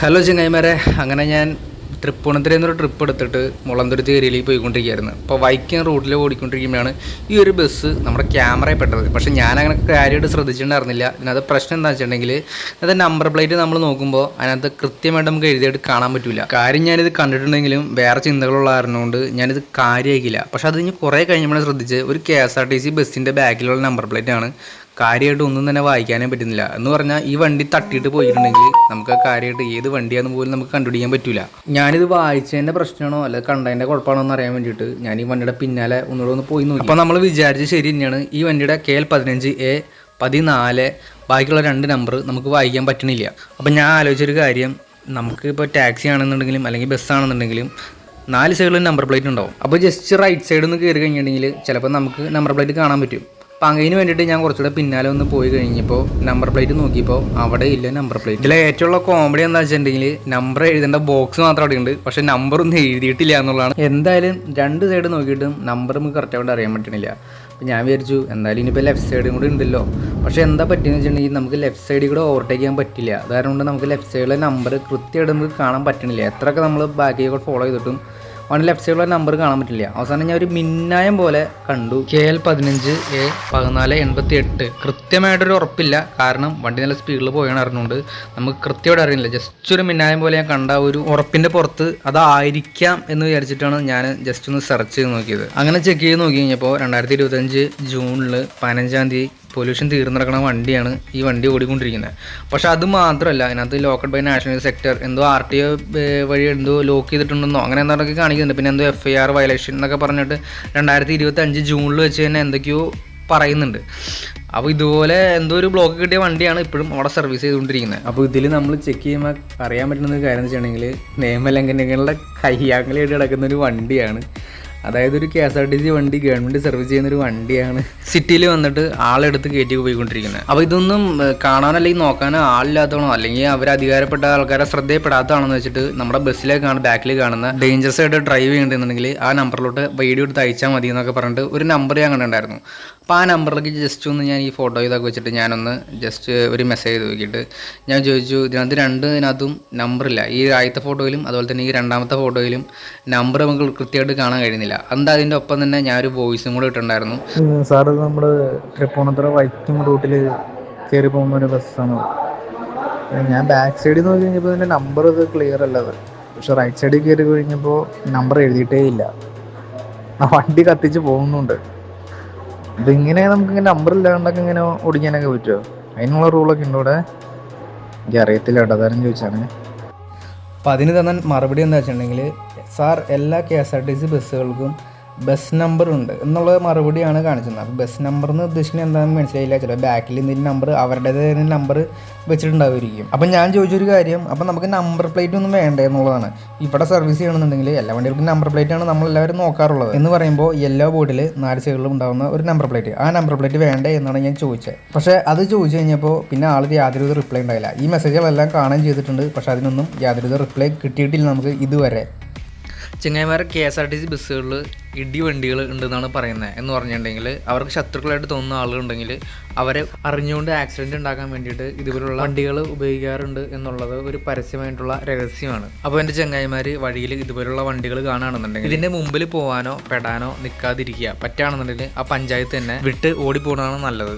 Hello ചങ്ങായിമാരെ. അങ്ങനെ ഞാൻ തൃപ്പൂണിത്തുറ എന്നൊരു ട്രിപ്പ് എടുത്തിട്ട് മുളന്തുരുത്തി ഏരിയയിലേക്ക് പോയിക്കൊണ്ടിരിക്കുകയായിരുന്നു. അപ്പോൾ വൈക്കം റൂട്ടിൽ ഓടിക്കൊണ്ടിരിക്കുമ്പോഴാണ് ഈ ഒരു ബസ് നമ്മുടെ ക്യാമറയിൽ പെട്ടത്. പക്ഷേ ഞാൻ അങ്ങനെ കാര്യമായിട്ട് ശ്രദ്ധിച്ചിട്ടുണ്ടായിരുന്നില്ല. ഇതിനകത്ത് പ്രശ്നം എന്താ വെച്ചിട്ടുണ്ടെങ്കിൽ അത് നമ്പർ പ്ലേറ്റ് നമ്മൾ നോക്കുമ്പോൾ അതിനകത്ത് കൃത്യമായിട്ട് നമുക്ക് എഴുതിയിട്ട് കാണാൻ പറ്റില്ല കാര്യം ഞാനിത് കണ്ടിട്ടുണ്ടെങ്കിലും വേറെ ചിന്തകളുള്ള കാരണമുണ്ട് ഞാനിത് കാര്യമാക്കില്ല പക്ഷേ അത് കഴിഞ്ഞ് കുറേ കഴിഞ്ഞപ്പോഴാണ് ശ്രദ്ധിച്ച് ഒരു K S R T C ബസ്സിന്റെ ബാക്കിലുള്ള നമ്പർ പ്ലേറ്റാണ് കാര്യമായിട്ട് ഒന്നും തന്നെ വായിക്കാനേ പറ്റുന്നില്ല. എന്ന് പറഞ്ഞാൽ ഈ വണ്ടി തട്ടിയിട്ട് പോയിട്ടുണ്ടെങ്കിൽ നമുക്ക് കാര്യമായിട്ട് ഏത് വണ്ടിയാണെന്ന് പോലും നമുക്ക് കണ്ടുപിടിക്കാൻ പറ്റില്ല ഞാനിത് വായിച്ചതിന്റെ പ്രശ്നമാണോ അല്ലെ കണ്ടതിന്റെ കുഴപ്പമാണോ എന്ന് അറിയാൻ വേണ്ടിയിട്ട് ഞാൻ ഈ വണ്ടിയുടെ പിന്നാലെ ഒന്നുകൂടെ ഒന്ന് പോയി നോക്കി. അപ്പോൾ നമ്മൾ വിചാരിച്ച് ശരി തന്നെയാണ്. ഈ വണ്ടിയുടെ കെ എൽ പതിനഞ്ച് എ പതിനാല് ബാക്കിയുള്ള രണ്ട് നമ്പർ നമുക്ക് വായിക്കാൻ പറ്റണില്ല. അപ്പം ഞാൻ ആലോചിച്ചൊരു കാര്യം. നമുക്ക് ഇപ്പോൾ ടാക്സി ആണെന്നുണ്ടെങ്കിലും അല്ലെങ്കിൽ ബസ്സാണെന്നുണ്ടെങ്കിലും നാല് സൈഡിലും നമ്പർ പ്ലേറ്റ് ഉണ്ടാവും. അപ്പോൾ ജസ്റ്റ് റൈറ്റ് സൈഡിൽ നിന്ന് കയറി കഴിഞ്ഞിട്ടുണ്ടെങ്കിൽ ചിലപ്പോൾ നമുക്ക് നമ്പർ പ്ലേറ്റ് കാണാൻ പറ്റും. അപ്പം അതിന് വേണ്ടിയിട്ട് ഞാൻ കുറച്ചുകൂടെ പിന്നാലെ ഒന്ന് പോയി കഴിഞ്ഞപ്പോൾ നമ്പർ പ്ലേറ്റ് നോക്കിയപ്പോൾ അവിടെ ഇല്ല നമ്പർ പ്ലേറ്റ് ഇതിലെ ഏറ്റവും കോമഡി എന്താ വെച്ചിട്ടുണ്ടെങ്കിൽ നമ്പർ എഴുതേണ്ട ബോക്സ് മാത്രം അവിടെ ഉണ്ട്. പക്ഷെ നമ്പർ ഒന്നും എഴുതിയിട്ടില്ല എന്നുള്ളതാണ്. എന്തായാലും രണ്ട് സൈഡ് നോക്കിയിട്ടും നമ്പർ നമുക്ക് കറക്റ്റായിട്ട് അറിയാൻ പറ്റണില്ല. അപ്പം ഞാൻ വിചാരിച്ചു എന്തായാലും ഇനിയിപ്പോൾ ലെഫ്റ്റ് സൈഡും കൂടി ഉണ്ടല്ലോ. പക്ഷേ എന്താ പറ്റിയെന്ന് വെച്ചിട്ടുണ്ടെങ്കിൽ നമുക്ക് ലെഫ്റ്റ് സൈഡിൽ കൂടെ ഓവർടേക്ക് ചെയ്യാൻ പറ്റില്ല. അതായത് കൊണ്ട് നമുക്ക് ലെഫ്റ്റ് സൈഡിലെ നമ്പർ കൃത്യമായിട്ട് നമുക്ക് കാണാൻ പറ്റണില്ല. എത്രയൊക്കെ നമ്മൾ ബാക്കിയൊക്കെ ഫോളോ ചെയ്തിട്ടും വൺ ലെഫ്റ്റ് സൈഡിലുള്ള നമ്പർ കാണാൻ പറ്റില്ല. അവസാനം ഞാൻ ഒരു മിന്നായം പോലെ കണ്ടു. കെ എൽ പതിനഞ്ച് എ പതിനാല് എൺപത്തി എട്ട് കൃത്യമായിട്ടൊരു ഉറപ്പില്ല. കാരണം വണ്ടി നല്ല സ്പീഡിൽ പോയാണ് അറിഞ്ഞുകൊണ്ട് നമുക്ക് കൃത്യമായിട്ട് അറിയില്ല. ജസ്റ്റ് ഒരു മിന്നായം പോലെ ഞാൻ കണ്ട ഒരു ഉറപ്പിന്റെ പുറത്ത് അതായിരിക്കാം എന്ന് വിചാരിച്ചിട്ടാണ് ഞാൻ ജസ്റ്റ് ഒന്ന് സെർച്ച് ചെയ്ത് നോക്കിയത്. അങ്ങനെ ചെക്ക് ചെയ്ത് നോക്കി കഴിഞ്ഞപ്പോൾ രണ്ടായിരത്തി ഇരുപത്തഞ്ച് ജൂണിൽ പതിനഞ്ചാം തീയതി പൊല്യൂഷൻ തീർന്നു നടക്കുന്ന വണ്ടിയാണ് ഈ വണ്ടി ഓടിക്കൊണ്ടിരിക്കുന്നത്. പക്ഷേ അത് മാത്രമല്ല അതിനകത്ത് ലോക്കഡ് ബൈ നാഷണൽ സെക്ടർ എന്തോ ആർ ടി ഒ വഴി എന്തോ ലോക്ക് ചെയ്തിട്ടുണ്ടെന്നോ അങ്ങനെ എന്തൊക്കെ കാണിക്കുന്നുണ്ട്. പിന്നെ എന്തോ എഫ് ഐ ആർ വയലേഷൻ എന്നൊക്കെ പറഞ്ഞിട്ട് രണ്ടായിരത്തി ഇരുപത്തി അഞ്ച് ജൂണിൽ വെച്ച് തന്നെ എന്തൊക്കെയോ പറയുന്നുണ്ട്. അപ്പോൾ ഇതുപോലെ എന്തോ ഒരു ബ്ലോക്ക് കിട്ടിയ വണ്ടിയാണ് ഇപ്പോഴും അവിടെ സർവീസ് ചെയ്തുകൊണ്ടിരിക്കുന്നത്. അപ്പോൾ ഇതിൽ നമ്മൾ ചെക്ക് ചെയ്യുമ്പോൾ അറിയാൻ പറ്റുന്ന കാര്യം എന്ന് വെച്ചിട്ടുണ്ടെങ്കിൽ നിയമലംഘനങ്ങളുടെ കയ്യാങ്കളിയായിട്ട് കിടക്കുന്ന ഒരു വണ്ടിയാണ്. അതായത് ഒരു K S R T C വണ്ടി ഗവൺമെന്റ് സർവീസ് ചെയ്യുന്ന ഒരു വണ്ടിയാണ്. സിറ്റിയിൽ വന്നിട്ട് ആളെടുത്ത് കയറ്റി പോയിക്കൊണ്ടിരിക്കുന്നത് അപ്പോൾ ഇതൊന്നും കാണാനോ അല്ലെങ്കിൽ നോക്കാനോ ആളില്ലാത്തതാണോ? അല്ലെങ്കിൽ അവർ അധികാരപ്പെട്ട ആൾക്കാരെ ശ്രദ്ധയപ്പെടാത്തതാണെന്ന് വെച്ചിട്ട് നമ്മുടെ ബസ്സിലേക്കാണ് ബാക്കിൽ കാണുന്ന. ഡേഞ്ചറസ് ആയിട്ട് ഡ്രൈവ് ചെയ്യണ്ടെന്നുണ്ടെങ്കിൽ ആ നമ്പറിലോട്ട് വീഡിയോ എടുത്ത് അയച്ചാൽ മതി എന്നൊക്കെ പറഞ്ഞിട്ട് ഒരു നമ്പർ ഞാൻ കണ്ടിട്ടുണ്ടായിരുന്നു. അപ്പോൾ ആ നമ്പറിലേക്ക് ജസ്റ്റ് ഒന്ന് ഞാൻ ഈ ഫോട്ടോ ഇതൊക്കെ വെച്ചിട്ട് ഞാനൊന്ന് ജസ്റ്റ് ഒരു മെസ്സേജ് ചെയ്ത് നോക്കിയിട്ട് ഞാൻ ചോദിച്ചു ഇതിനകത്ത് രണ്ട് ഇതിനകത്തും നമ്പറില്ല ഈ ആദ്യത്തെ ഫോട്ടോയിലും അതുപോലെ തന്നെ ഈ രണ്ടാമത്തെ ഫോട്ടോയിലും നമ്പർ നമുക്ക് കൃത്യമായിട്ട് കാണാൻ കഴിയുന്നില്ല. എന്താ അതിന്റെ ഒപ്പം തന്നെ ഞാനൊരു വോയിസും കൂടെ ഇട്ടിട്ടുണ്ടായിരുന്നു. സാറ് നമ്മൾ തൃപ്പൂണിത്തുറ വൈക്കം റൂട്ടിൽ കയറി പോകുന്ന ഒരു ബസ്സാണ്. ഞാൻ ബാക്ക് സൈഡിൽ നോക്കി കഴിഞ്ഞപ്പോൾ ഇതിന്റെ നമ്പർ ഇത് ക്ലിയർ അല്ലത് പക്ഷെ റൈറ്റ് സൈഡിൽ കയറി കഴിഞ്ഞപ്പോൾ നമ്പർ എഴുതിയിട്ടേ ഇല്ല. ആ വണ്ടി കത്തിച്ച് പോകുന്നുണ്ട്. ഇതിങ്ങനെ നമുക്ക് ഇങ്ങനെ നമ്പർ ഇല്ലാണ്ടൊക്കെ ഇങ്ങനെ ഓടിക്കാനൊക്കെ പറ്റുമോ അതിനുള്ള റൂളൊക്കെ ഉണ്ട് ഇവിടെ? എനിക്ക് അറിയത്തില്ല കേട്ടോ അതാരും ചോദിച്ചാണ്. അപ്പോൾ അതിന് തന്ന മറുപടി എന്താ വെച്ചിട്ടുണ്ടെങ്കിൽ സാർ എല്ലാ K S R T C ബസ്സുകൾക്കും bus number ഉണ്ട് എന്നുള്ള മറുപടിയാണ് കാണിച്ചത് അപ്പോൾ ബസ് നമ്പർ എന്ന് ഉദ്ദേശിക്കുന്നത് എന്താണെന്ന് മനസ്സിലായില്ല. ചില ബാക്കിൽ എന്തെങ്കിലും നമ്പർ അവരുടേതായ നമ്പർ വെച്ചിട്ടുണ്ടാവുമായിരിക്കും. അപ്പം ഞാൻ ചോദിച്ചൊരു കാര്യം അപ്പം നമുക്ക് നമ്പർ പ്ലേറ്റ് ഒന്നും വേണ്ട എന്നുള്ളതാണ്. ഇവിടെ സർവീസ് ചെയ്യണമെന്നുണ്ടെങ്കിൽ എല്ലാ വണ്ടികൾക്കും നമ്പർ പ്ലേറ്റാണ് നമ്മളെല്ലാവരും നോക്കാറുള്ളത്. എന്ന് പറയുമ്പോൾ എല്ലാ ബോർഡിൽ നാല് സൈഡിലും ഉണ്ടാകുന്ന ഒരു നമ്പർ പ്ലേറ്റ് ആ നമ്പർ പ്ലേറ്റ് വേണ്ടേ എന്നാണ് ഞാൻ ചോദിച്ചത്. പക്ഷേ അത് ചോദിച്ചു കഴിഞ്ഞപ്പോൾ പിന്നെ ആൾ യാതൊരുവിധ റിപ്ലൈ ഉണ്ടായില്ല. ഈ മെസ്സേജുകളെല്ലാം കാണാൻ ചെയ്തിട്ടുണ്ട്. പക്ഷേ അതിനൊന്നും യാതൊരുവിധ റിപ്ലൈ കിട്ടിയിട്ടില്ല നമുക്ക് ഇതുവരെ. ചെങ്ങായിമാരെ K S R T C ബസ്സുകളിൽ ഇടി വണ്ടികൾ ഉണ്ടെന്നാണ് പറയുന്നത് എന്ന് പറഞ്ഞിട്ടുണ്ടെങ്കിൽ അവർക്ക് ശത്രുക്കളായിട്ട് തോന്നുന്ന ആളുകളുണ്ടെങ്കിൽ അവരെ അറിഞ്ഞുകൊണ്ട് ആക്സിഡന്റ് ഉണ്ടാക്കാൻ വേണ്ടിയിട്ട് ഇതുപോലുള്ള വണ്ടികൾ ഉപയോഗിക്കാറുണ്ട് എന്നുള്ളത് ഒരു പരസ്യമായിട്ടുള്ള രഹസ്യമാണ്. അപ്പോൾ എന്റെ ചങ്ങായിമാർ വഴിയിൽ ഇതുപോലുള്ള വണ്ടികൾ കാണുകയാണെന്നുണ്ടെങ്കിൽ ഇതിന്റെ മുമ്പിൽ പോകാനോ പെടാനോ നിൽക്കാതിരിക്കുക. പറ്റുകയാണെന്നുണ്ടെങ്കിൽ ആ പഞ്ചായത്ത് തന്നെ വിട്ട് ഓടിപ്പോണതാണ് നല്ലത്.